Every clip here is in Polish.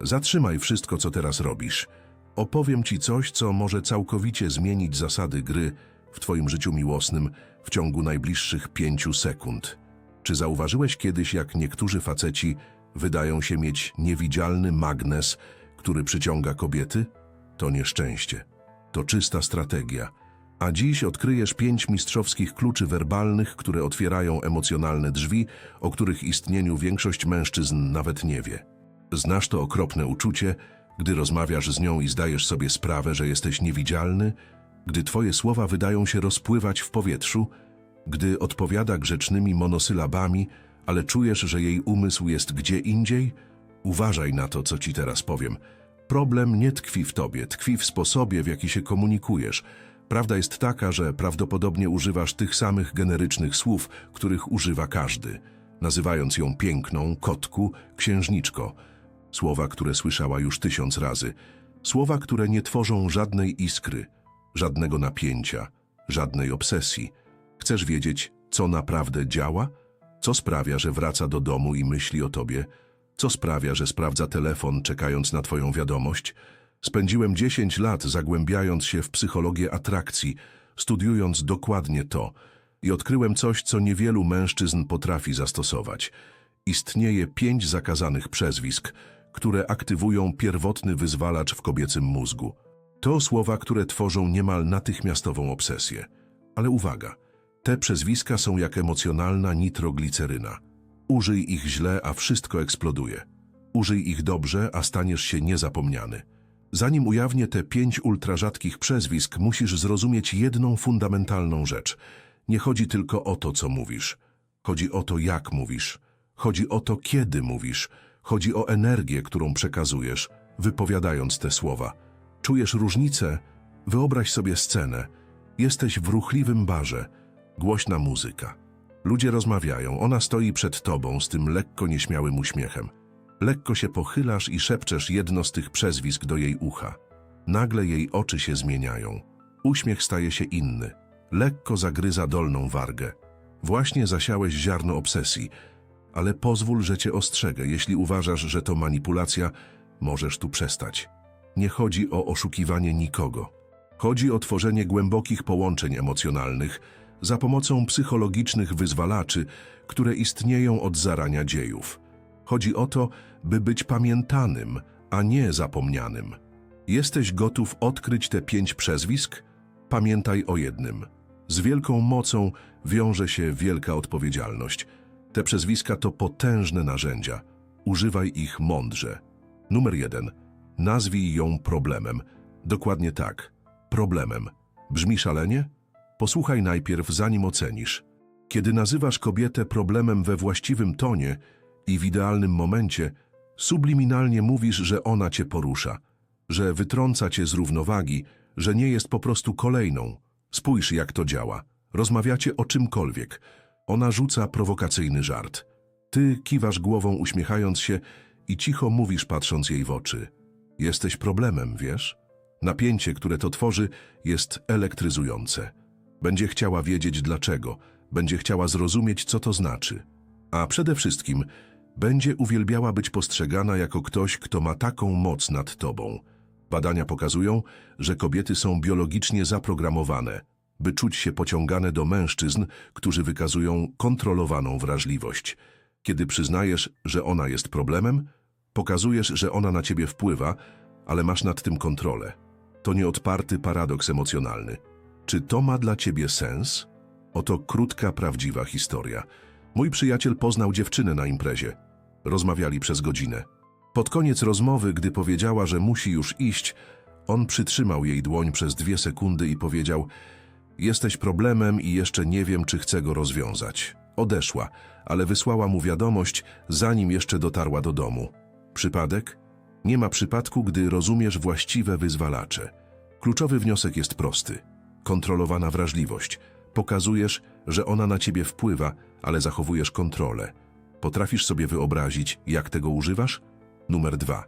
Zatrzymaj wszystko, co teraz robisz. Opowiem ci coś, co może całkowicie zmienić zasady gry w twoim życiu miłosnym w ciągu najbliższych pięciu sekund. Czy zauważyłeś kiedyś, jak niektórzy faceci wydają się mieć niewidzialny magnes, który przyciąga kobiety? To nieszczęście. To czysta strategia. A dziś odkryjesz pięć mistrzowskich kluczy werbalnych, które otwierają emocjonalne drzwi, o których istnieniu większość mężczyzn nawet nie wie. Znasz to okropne uczucie, gdy rozmawiasz z nią i zdajesz sobie sprawę, że jesteś niewidzialny, gdy twoje słowa wydają się rozpływać w powietrzu, gdy odpowiada grzecznymi monosylabami, ale czujesz, że jej umysł jest gdzie indziej? Uważaj na to, co ci teraz powiem. Problem nie tkwi w tobie, tkwi w sposobie, w jaki się komunikujesz. Prawda jest taka, że prawdopodobnie używasz tych samych generycznych słów, których używa każdy, nazywając ją piękną, kotku, księżniczko. Słowa, które słyszała już tysiąc razy. Słowa, które nie tworzą żadnej iskry, żadnego napięcia, żadnej obsesji. Chcesz wiedzieć, co naprawdę działa? Co sprawia, że wraca do domu i myśli o tobie? Co sprawia, że sprawdza telefon, czekając na twoją wiadomość? Spędziłem 10 lat zagłębiając się w psychologię atrakcji, studiując dokładnie to i odkryłem coś, co niewielu mężczyzn potrafi zastosować. Istnieje pięć zakazanych przezwisk, które aktywują pierwotny wyzwalacz w kobiecym mózgu. To słowa, które tworzą niemal natychmiastową obsesję. Ale uwaga, te przezwiska są jak emocjonalna nitrogliceryna. Użyj ich źle, a wszystko eksploduje. Użyj ich dobrze, a staniesz się niezapomniany. Zanim ujawnię te pięć ultrarzadkich przezwisk, musisz zrozumieć jedną fundamentalną rzecz. Nie chodzi tylko o to, co mówisz. Chodzi o to, jak mówisz. Chodzi o to, kiedy mówisz. Chodzi o energię, którą przekazujesz, wypowiadając te słowa. Czujesz różnicę? Wyobraź sobie scenę. Jesteś w ruchliwym barze. Głośna muzyka. Ludzie rozmawiają. Ona stoi przed tobą z tym lekko nieśmiałym uśmiechem. Lekko się pochylasz i szepczesz jedno z tych przezwisk do jej ucha. Nagle jej oczy się zmieniają. Uśmiech staje się inny. Lekko zagryza dolną wargę. Właśnie zasiałeś ziarno obsesji, ale pozwól, że cię ostrzegę. Jeśli uważasz, że to manipulacja, możesz tu przestać. Nie chodzi o oszukiwanie nikogo. Chodzi o tworzenie głębokich połączeń emocjonalnych za pomocą psychologicznych wyzwalaczy, które istnieją od zarania dziejów. Chodzi o to, by być pamiętanym, a nie zapomnianym. Jesteś gotów odkryć te pięć przezwisk? Pamiętaj o jednym. Z wielką mocą wiąże się wielka odpowiedzialność. Te przezwiska to potężne narzędzia. Używaj ich mądrze. Numer jeden. Nazwij ją problemem. Dokładnie tak. Problemem. Brzmi szalenie? Posłuchaj najpierw, zanim ocenisz. Kiedy nazywasz kobietę problemem we właściwym tonie i w idealnym momencie, subliminalnie mówisz, że ona cię porusza, że wytrąca cię z równowagi, że nie jest po prostu kolejną. Spójrz, jak to działa. Rozmawiacie o czymkolwiek. Ona rzuca prowokacyjny żart. Ty kiwasz głową, uśmiechając się i cicho mówisz, patrząc jej w oczy. Jesteś problemem, wiesz? Napięcie, które to tworzy, jest elektryzujące. Będzie chciała wiedzieć dlaczego, będzie chciała zrozumieć, co to znaczy. A przede wszystkim będzie uwielbiała być postrzegana jako ktoś, kto ma taką moc nad tobą. Badania pokazują, że kobiety są biologicznie zaprogramowane, by czuć się pociągane do mężczyzn, którzy wykazują kontrolowaną wrażliwość. Kiedy przyznajesz, że ona jest problemem, pokazujesz, że ona na ciebie wpływa, ale masz nad tym kontrolę. To nieodparty paradoks emocjonalny. Czy to ma dla ciebie sens? Oto krótka, prawdziwa historia. Mój przyjaciel poznał dziewczynę na imprezie. Rozmawiali przez godzinę. Pod koniec rozmowy, gdy powiedziała, że musi już iść, on przytrzymał jej dłoń przez dwie sekundy i powiedział: Jesteś problemem i jeszcze nie wiem, czy chcę go rozwiązać. Odeszła, ale wysłała mu wiadomość, zanim jeszcze dotarła do domu. Przypadek? Nie ma przypadku, gdy rozumiesz właściwe wyzwalacze. Kluczowy wniosek jest prosty. Kontrolowana wrażliwość. Pokazujesz, że ona na ciebie wpływa, ale zachowujesz kontrolę. Potrafisz sobie wyobrazić, jak tego używasz? Numer dwa.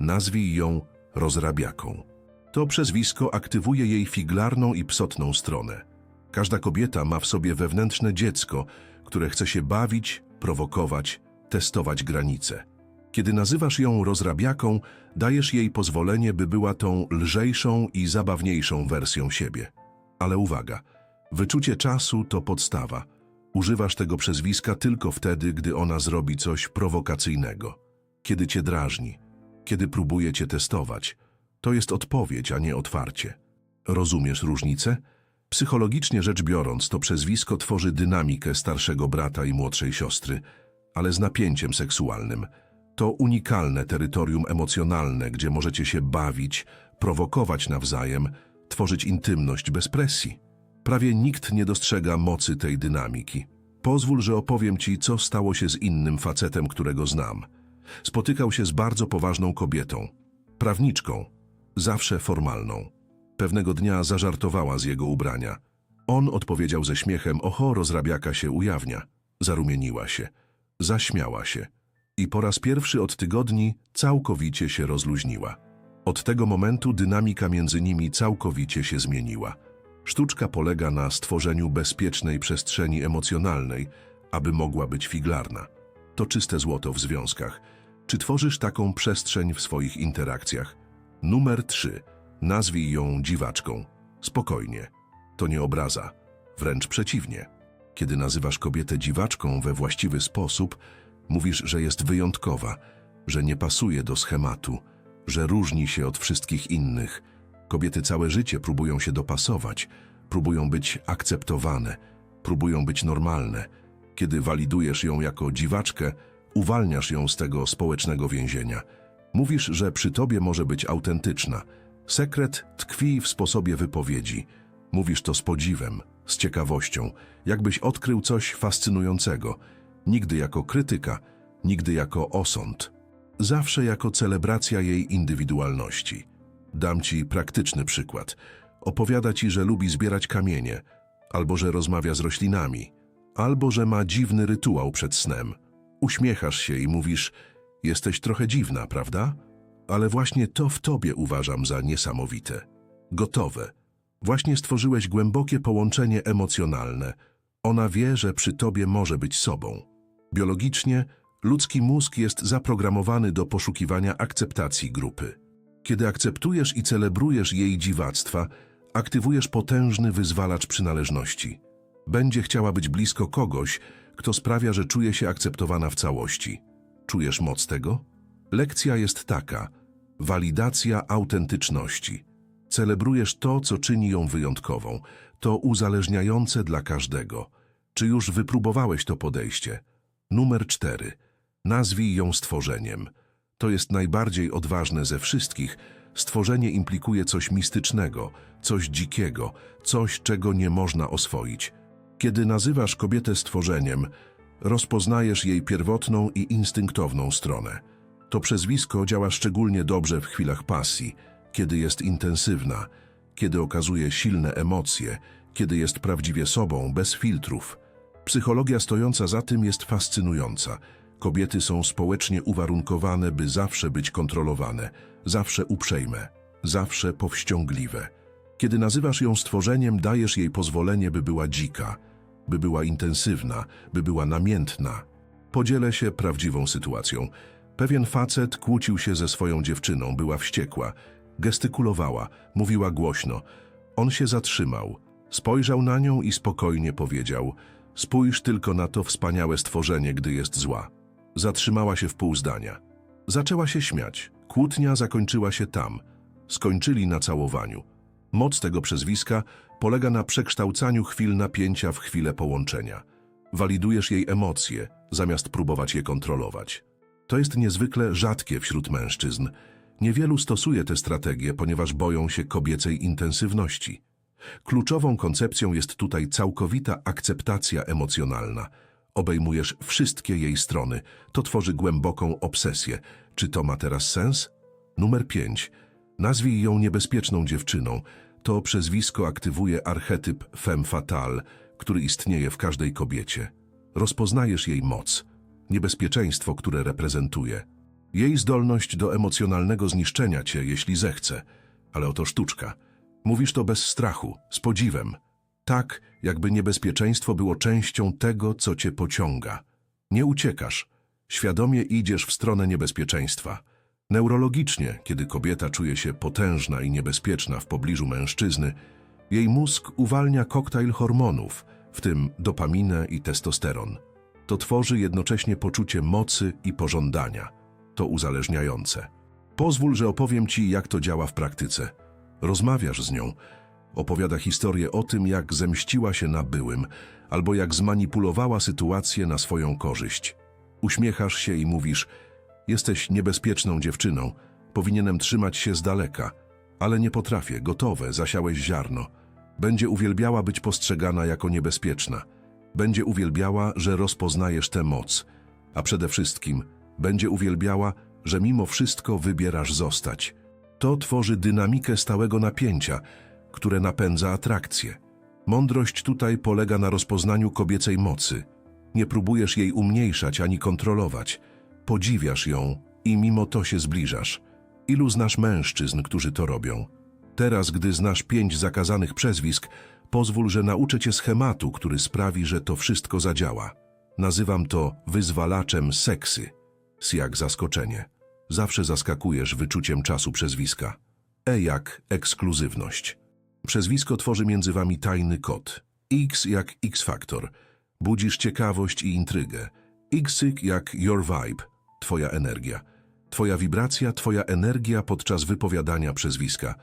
Nazwij ją rozrabiaką. To przezwisko aktywuje jej figlarną i psotną stronę. Każda kobieta ma w sobie wewnętrzne dziecko, które chce się bawić, prowokować, testować granice. Kiedy nazywasz ją rozrabiaką, dajesz jej pozwolenie, by była tą lżejszą i zabawniejszą wersją siebie. Ale uwaga, wyczucie czasu to podstawa. Używasz tego przezwiska tylko wtedy, gdy ona zrobi coś prowokacyjnego. Kiedy cię drażni, kiedy próbuje cię testować. To jest odpowiedź, a nie otwarcie. Rozumiesz różnicę? Psychologicznie rzecz biorąc, to przezwisko tworzy dynamikę starszego brata i młodszej siostry, ale z napięciem seksualnym. To unikalne terytorium emocjonalne, gdzie możecie się bawić, prowokować nawzajem, tworzyć intymność bez presji. Prawie nikt nie dostrzega mocy tej dynamiki. Pozwól, że opowiem ci, co stało się z innym facetem, którego znam. Spotykał się z bardzo poważną kobietą, prawniczką, zawsze formalną. Pewnego dnia zażartowała z jego ubrania. On odpowiedział ze śmiechem, oho, rozrabiaka się ujawnia. Zarumieniła się, zaśmiała się i po raz pierwszy od tygodni całkowicie się rozluźniła. Od tego momentu dynamika między nimi całkowicie się zmieniła. Sztuczka polega na stworzeniu bezpiecznej przestrzeni emocjonalnej, aby mogła być figlarna. To czyste złoto w związkach. Czy tworzysz taką przestrzeń w swoich interakcjach? Numer 3. Nazwij ją dziwaczką. Spokojnie. To nie obraza. Wręcz przeciwnie. Kiedy nazywasz kobietę dziwaczką we właściwy sposób, mówisz, że jest wyjątkowa, że nie pasuje do schematu, że różni się od wszystkich innych. Kobiety całe życie próbują się dopasować, próbują być akceptowane, próbują być normalne. Kiedy walidujesz ją jako dziwaczkę, uwalniasz ją z tego społecznego więzienia. Mówisz, że przy tobie może być autentyczna. Sekret tkwi w sposobie wypowiedzi. Mówisz to z podziwem, z ciekawością, jakbyś odkrył coś fascynującego. Nigdy jako krytyka, nigdy jako osąd. Zawsze jako celebracja jej indywidualności. Dam ci praktyczny przykład. Opowiada ci, że lubi zbierać kamienie, albo że rozmawia z roślinami, albo że ma dziwny rytuał przed snem. Uśmiechasz się i mówisz, jesteś trochę dziwna, prawda? Ale właśnie to w tobie uważam za niesamowite. Gotowe. Właśnie stworzyłeś głębokie połączenie emocjonalne. Ona wie, że przy tobie może być sobą. Biologicznie ludzki mózg jest zaprogramowany do poszukiwania akceptacji grupy. Kiedy akceptujesz i celebrujesz jej dziwactwa, aktywujesz potężny wyzwalacz przynależności. Będzie chciała być blisko kogoś, kto sprawia, że czuje się akceptowana w całości. Czujesz moc tego? Lekcja jest taka: walidacja autentyczności. Celebrujesz to, co czyni ją wyjątkową, to uzależniające dla każdego. Czy już wypróbowałeś to podejście? Numer cztery. Nazwij ją stworzeniem. To jest najbardziej odważne ze wszystkich. Stworzenie implikuje coś mistycznego, coś dzikiego, coś, czego nie można oswoić. Kiedy nazywasz kobietę stworzeniem, rozpoznajesz jej pierwotną i instynktowną stronę. To przezwisko działa szczególnie dobrze w chwilach pasji, kiedy jest intensywna, kiedy okazuje silne emocje, kiedy jest prawdziwie sobą, bez filtrów. Psychologia stojąca za tym jest fascynująca. Kobiety są społecznie uwarunkowane, by zawsze być kontrolowane, zawsze uprzejme, zawsze powściągliwe. Kiedy nazywasz ją stworzeniem, dajesz jej pozwolenie, by była dzika, by była intensywna, by była namiętna. Podzielę się prawdziwą sytuacją. Pewien facet kłócił się ze swoją dziewczyną, była wściekła, gestykulowała, mówiła głośno. On się zatrzymał, spojrzał na nią i spokojnie powiedział: Spójrz tylko na to wspaniałe stworzenie, gdy jest zła. Zatrzymała się w pół zdania. Zaczęła się śmiać. Kłótnia zakończyła się tam. Skończyli na całowaniu. Moc tego przezwiska polega na przekształcaniu chwil napięcia w chwilę połączenia. Walidujesz jej emocje, zamiast próbować je kontrolować. To jest niezwykle rzadkie wśród mężczyzn. Niewielu stosuje tę strategię, ponieważ boją się kobiecej intensywności. Kluczową koncepcją jest tutaj całkowita akceptacja emocjonalna. Obejmujesz wszystkie jej strony. To tworzy głęboką obsesję. Czy to ma teraz sens? Numer 5. Nazwij ją niebezpieczną dziewczyną. To przezwisko aktywuje archetyp femme fatale, który istnieje w każdej kobiecie. Rozpoznajesz jej moc, niebezpieczeństwo, które reprezentuje. Jej zdolność do emocjonalnego zniszczenia cię, jeśli zechce. Ale oto sztuczka. Mówisz to bez strachu, z podziwem. Tak, jakby niebezpieczeństwo było częścią tego, co cię pociąga. Nie uciekasz. Świadomie idziesz w stronę niebezpieczeństwa. Neurologicznie, kiedy kobieta czuje się potężna i niebezpieczna w pobliżu mężczyzny, jej mózg uwalnia koktajl hormonów, w tym dopaminę i testosteron. To tworzy jednocześnie poczucie mocy i pożądania. To uzależniające. Pozwól, że opowiem ci, jak to działa w praktyce. Rozmawiasz z nią. Opowiada historię o tym, jak zemściła się na byłym, albo jak zmanipulowała sytuację na swoją korzyść. Uśmiechasz się i mówisz: Jesteś niebezpieczną dziewczyną, powinienem trzymać się z daleka, ale nie potrafię, gotowe, zasiałeś ziarno. Będzie uwielbiała być postrzegana jako niebezpieczna. Będzie uwielbiała, że rozpoznajesz tę moc, a przede wszystkim będzie uwielbiała, że mimo wszystko wybierasz zostać. To tworzy dynamikę stałego napięcia, które napędza atrakcję. Mądrość tutaj polega na rozpoznaniu kobiecej mocy. Nie próbujesz jej umniejszać ani kontrolować. Podziwiasz ją i mimo to się zbliżasz. Ilu znasz mężczyzn, którzy to robią? Teraz, gdy znasz pięć zakazanych przezwisk, pozwól, że nauczę cię schematu, który sprawi, że to wszystko zadziała. Nazywam to wyzwalaczem seksy. S jak zaskoczenie. Zawsze zaskakujesz wyczuciem czasu przezwiska. E jak ekskluzywność. Przezwisko tworzy między wami tajny kod. X jak X-faktor. Budzisz ciekawość i intrygę. X jak your vibe, twoja energia. Twoja wibracja, twoja energia podczas wypowiadania przezwiska.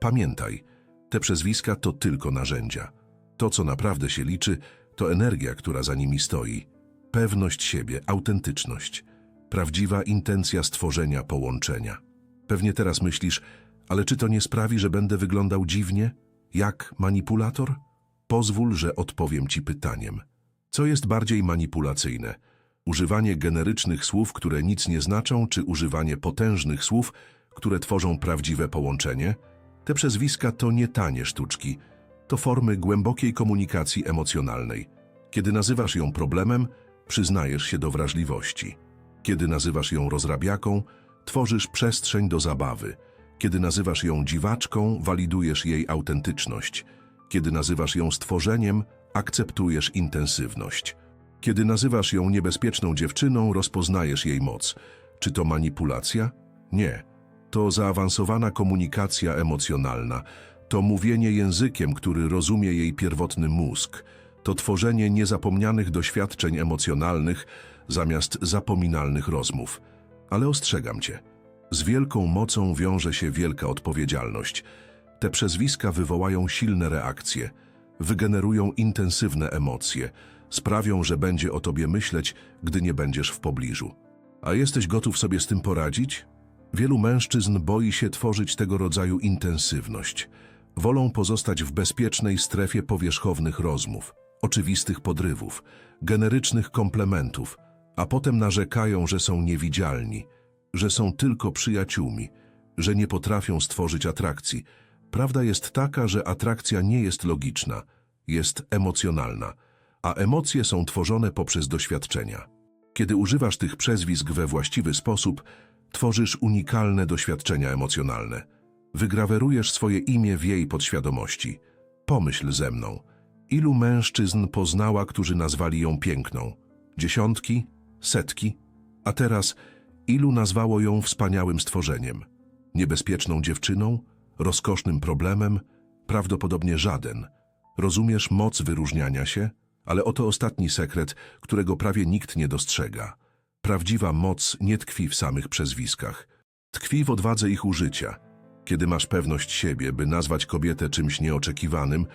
Pamiętaj, te przezwiska to tylko narzędzia. To, co naprawdę się liczy, to energia, która za nimi stoi. Pewność siebie, autentyczność. Prawdziwa intencja stworzenia połączenia. Pewnie teraz myślisz, ale czy to nie sprawi, że będę wyglądał dziwnie? Jak manipulator? Pozwól, że odpowiem ci pytaniem. Co jest bardziej manipulacyjne? Używanie generycznych słów, które nic nie znaczą, czy używanie potężnych słów, które tworzą prawdziwe połączenie? Te przezwiska to nie tanie sztuczki, to formy głębokiej komunikacji emocjonalnej. Kiedy nazywasz ją problemem, przyznajesz się do wrażliwości. Kiedy nazywasz ją rozrabiaką, tworzysz przestrzeń do zabawy. Kiedy nazywasz ją dziwaczką, walidujesz jej autentyczność. Kiedy nazywasz ją stworzeniem, akceptujesz intensywność. Kiedy nazywasz ją niebezpieczną dziewczyną, rozpoznajesz jej moc. Czy to manipulacja? Nie. To zaawansowana komunikacja emocjonalna. To mówienie językiem, który rozumie jej pierwotny mózg. To tworzenie niezapomnianych doświadczeń emocjonalnych zamiast zapominalnych rozmów. Ale ostrzegam cię. Z wielką mocą wiąże się wielka odpowiedzialność. Te przezwiska wywołają silne reakcje, wygenerują intensywne emocje, sprawią, że będzie o tobie myśleć, gdy nie będziesz w pobliżu. A jesteś gotów sobie z tym poradzić? Wielu mężczyzn boi się tworzyć tego rodzaju intensywność. Wolą pozostać w bezpiecznej strefie powierzchownych rozmów, oczywistych podrywów, generycznych komplementów, a potem narzekają, że są niewidzialni, że są tylko przyjaciółmi, że nie potrafią stworzyć atrakcji. Prawda jest taka, że atrakcja nie jest logiczna, jest emocjonalna, a emocje są tworzone poprzez doświadczenia. Kiedy używasz tych przezwisk we właściwy sposób, tworzysz unikalne doświadczenia emocjonalne. Wygrawerujesz swoje imię w jej podświadomości. Pomyśl ze mną. Ilu mężczyzn poznała, którzy nazwali ją piękną? Dziesiątki? Setki? A teraz ilu nazwało ją wspaniałym stworzeniem? Niebezpieczną dziewczyną? Rozkosznym problemem? Prawdopodobnie żaden. Rozumiesz moc wyróżniania się? Ale oto ostatni sekret, którego prawie nikt nie dostrzega. Prawdziwa moc nie tkwi w samych przezwiskach. Tkwi w odwadze ich użycia. Kiedy masz pewność siebie, by nazwać kobietę czymś nieoczekiwanym,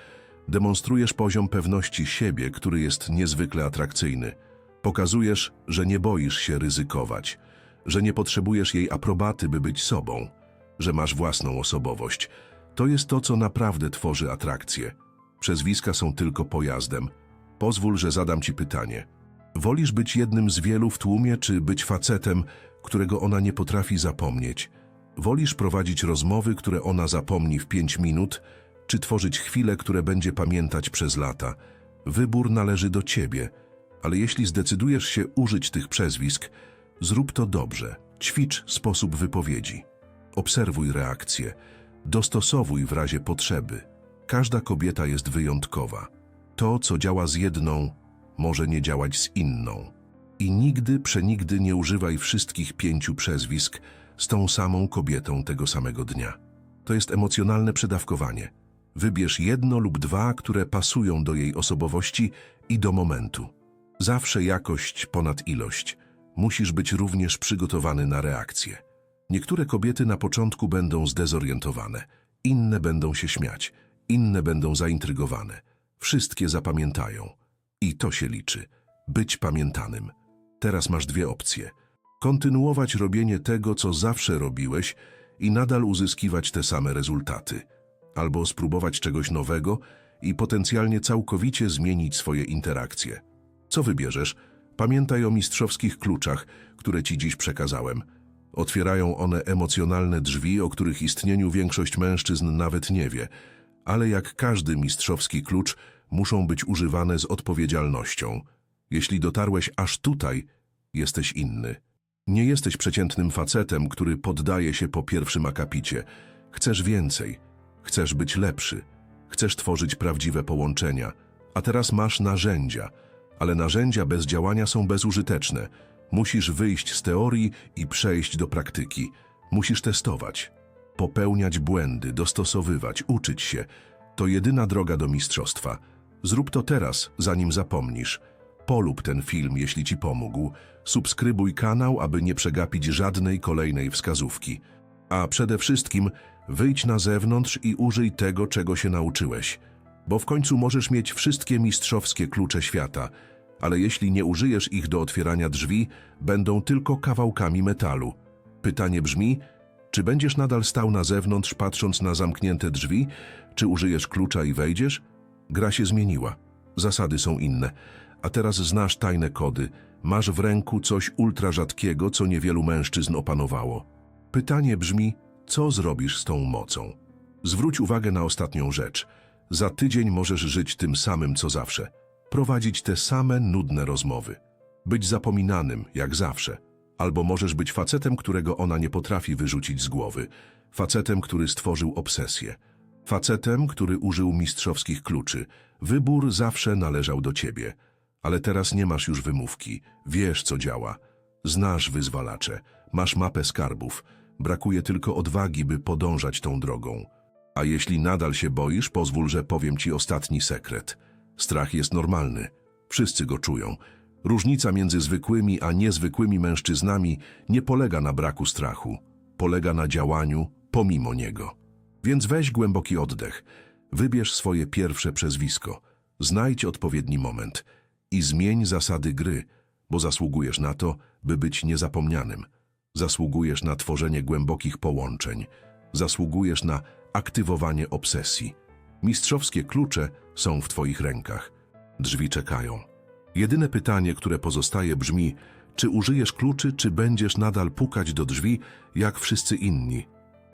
demonstrujesz poziom pewności siebie, który jest niezwykle atrakcyjny. Pokazujesz, że nie boisz się ryzykować, że nie potrzebujesz jej aprobaty, by być sobą, że masz własną osobowość. To jest to, co naprawdę tworzy atrakcję. Przezwiska są tylko pojazdem. Pozwól, że zadam ci pytanie. Wolisz być jednym z wielu w tłumie, czy być facetem, którego ona nie potrafi zapomnieć? Wolisz prowadzić rozmowy, które ona zapomni w pięć minut, czy tworzyć chwile, które będzie pamiętać przez lata? Wybór należy do ciebie, ale jeśli zdecydujesz się użyć tych przezwisk, zrób to dobrze. Ćwicz sposób wypowiedzi. Obserwuj reakcje. Dostosowuj w razie potrzeby. Każda kobieta jest wyjątkowa. To, co działa z jedną, może nie działać z inną. I nigdy, przenigdy nie używaj wszystkich pięciu przezwisk z tą samą kobietą tego samego dnia. To jest emocjonalne przedawkowanie. Wybierz jedno lub dwa, które pasują do jej osobowości i do momentu. Zawsze jakość ponad ilość. Musisz być również przygotowany na reakcję. Niektóre kobiety na początku będą zdezorientowane, inne będą się śmiać, inne będą zaintrygowane. Wszystkie zapamiętają. I to się liczy. Być pamiętanym. Teraz masz dwie opcje. Kontynuować robienie tego, co zawsze robiłeś i nadal uzyskiwać te same rezultaty. Albo spróbować czegoś nowego i potencjalnie całkowicie zmienić swoje interakcje. Co wybierzesz? Pamiętaj o mistrzowskich kluczach, które ci dziś przekazałem. Otwierają one emocjonalne drzwi, o których istnieniu większość mężczyzn nawet nie wie, ale jak każdy mistrzowski klucz, muszą być używane z odpowiedzialnością. Jeśli dotarłeś aż tutaj, jesteś inny. Nie jesteś przeciętnym facetem, który poddaje się po pierwszym akapicie. Chcesz więcej. Chcesz być lepszy. Chcesz tworzyć prawdziwe połączenia. A teraz masz narzędzia. Ale narzędzia bez działania są bezużyteczne. Musisz wyjść z teorii i przejść do praktyki. Musisz testować. Popełniać błędy, dostosowywać, uczyć się. To jedyna droga do mistrzostwa. Zrób to teraz, zanim zapomnisz. Polub ten film, jeśli Ci pomógł. Subskrybuj kanał, aby nie przegapić żadnej kolejnej wskazówki. A przede wszystkim wyjdź na zewnątrz i użyj tego, czego się nauczyłeś. Bo w końcu możesz mieć wszystkie mistrzowskie klucze świata, ale jeśli nie użyjesz ich do otwierania drzwi, będą tylko kawałkami metalu. Pytanie brzmi, czy będziesz nadal stał na zewnątrz, patrząc na zamknięte drzwi, czy użyjesz klucza i wejdziesz? Gra się zmieniła. Zasady są inne. A teraz znasz tajne kody. Masz w ręku coś ultra rzadkiego, co niewielu mężczyzn opanowało. Pytanie brzmi, co zrobisz z tą mocą? Zwróć uwagę na ostatnią rzecz. Za tydzień możesz żyć tym samym, co zawsze. Prowadzić te same nudne rozmowy. Być zapominanym, jak zawsze. Albo możesz być facetem, którego ona nie potrafi wyrzucić z głowy. Facetem, który stworzył obsesję. Facetem, który użył mistrzowskich kluczy. Wybór zawsze należał do ciebie. Ale teraz nie masz już wymówki. Wiesz, co działa. Znasz wyzwalacze. Masz mapę skarbów. Brakuje tylko odwagi, by podążać tą drogą. A jeśli nadal się boisz, pozwól, że powiem ci ostatni sekret. Strach jest normalny. Wszyscy go czują. Różnica między zwykłymi a niezwykłymi mężczyznami nie polega na braku strachu. Polega na działaniu pomimo niego. Więc weź głęboki oddech. Wybierz swoje pierwsze przezwisko. Znajdź odpowiedni moment i zmień zasady gry, bo zasługujesz na to, by być niezapomnianym. Zasługujesz na tworzenie głębokich połączeń. Zasługujesz na aktywowanie obsesji. Mistrzowskie klucze są w Twoich rękach. Drzwi czekają. Jedyne pytanie, które pozostaje brzmi, czy użyjesz kluczy, czy będziesz nadal pukać do drzwi, jak wszyscy inni.